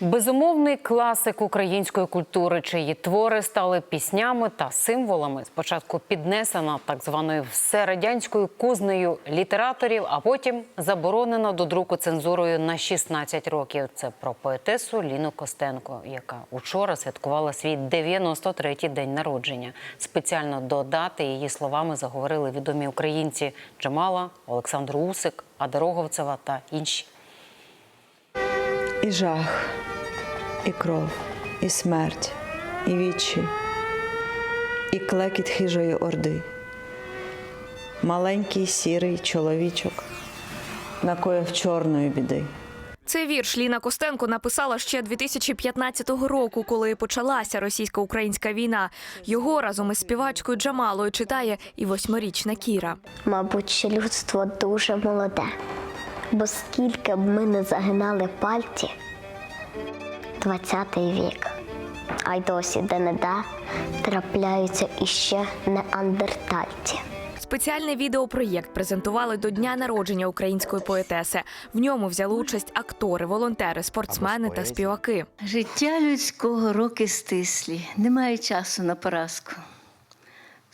Безумовний класик української культури, чиї твори стали піснями та символами. Спочатку піднесена так званою всерадянською кузнею літераторів, а потім заборонена до друку цензурою на 16 років. Це про поетесу Ліну Костенко, яка учора святкувала свій 93-й день народження. Спеціально до дати її словами заговорили відомі українці Джамала, Олександр Усик, Ада Роговцева та інші. І жах, і кров, і смерть, і вічі, і клекіт хижої орди. Маленький сірий чоловічок накоїв чорної біди. Цей вірш Ліна Костенко написала ще 2015 року, коли почалася російсько-українська війна. Його разом із співачкою Джамалою читає і восьмирічна Кіра. Мабуть, людство дуже молоде, бо скільки б ми не загинали пальці, 20 вік, а й досі де-не-де трапляються іще неандертальці. Спеціальний відеопроєкт презентували до дня народження української поетеси. В ньому взяли участь актори, волонтери, спортсмени та співаки. Життя людського роки стислі, немає часу на поразку.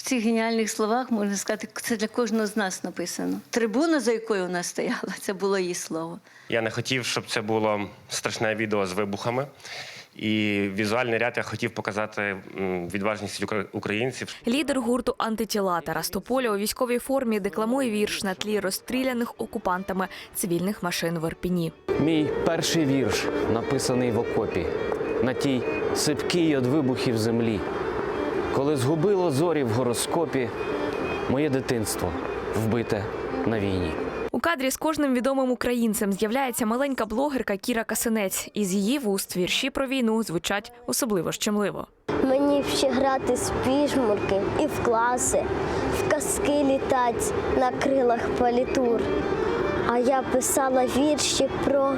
В цих геніальних словах можна сказати, це для кожного з нас написано. Трибуна, за якою вона стояла, це було її слово. Я не хотів, щоб це було страшне відео з вибухами. І візуальний ряд я хотів показати відважність українців. Лідер гурту антитіла Тарас Тополя у військовій формі декламує вірш на тлі розстріляних окупантами цивільних машин в Ірпіні. Мій перший вірш написаний в окопі на тій сипкій від вибухів землі. Коли згубило зорі в гороскопі, моє дитинство вбите на війні. У кадрі з кожним відомим українцем з'являється маленька блогерка Кіра Касинець. Із її вуст вірші про війну звучать особливо щемливо. Мені ще грати з піжмурки і в класи, в казки літать на крилах палітур. А я писала вірші про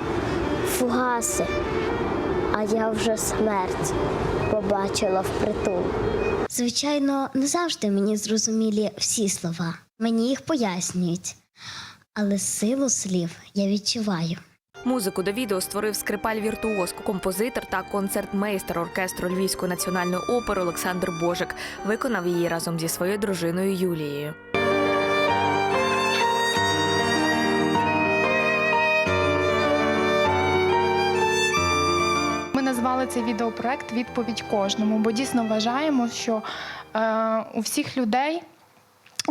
фугаси, а я вже смерть побачила впритул. Звичайно, не завжди мені зрозумілі всі слова. Мені їх пояснюють. Але силу слів я відчуваю. Музику до відео створив скрипаль віртуоз, композитор та концертмейстер оркестру Львівської національної опери Олександр Божик. Виконав її разом зі своєю дружиною Юлією. Назвали цей відеопроект Відповідь кожному, бо дійсно вважаємо, що е, у всіх людей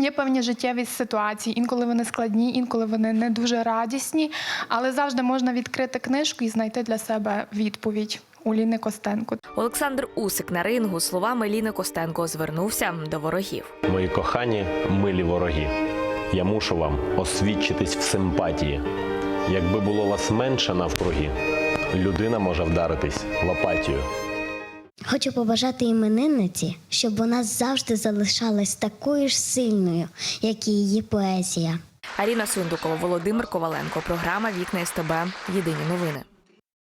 є певні життєві ситуації. Інколи вони складні, інколи вони не дуже радісні, але завжди можна відкрити книжку і знайти для себе відповідь у Ліни Костенко. Олександр Усик на рингу словами Ліни Костенко звернувся до ворогів. Мої кохані, милі вороги, я мушу вам освідчитись в симпатії. Якби було вас менше навкруги, людина може вдаритись в апатію. Хочу побажати іменинниці, щоб вона завжди залишалась такою ж сильною, як і її поезія. Аріна Сундукова, Володимир Коваленко. Програма Вікна СТБ. Єдині новини.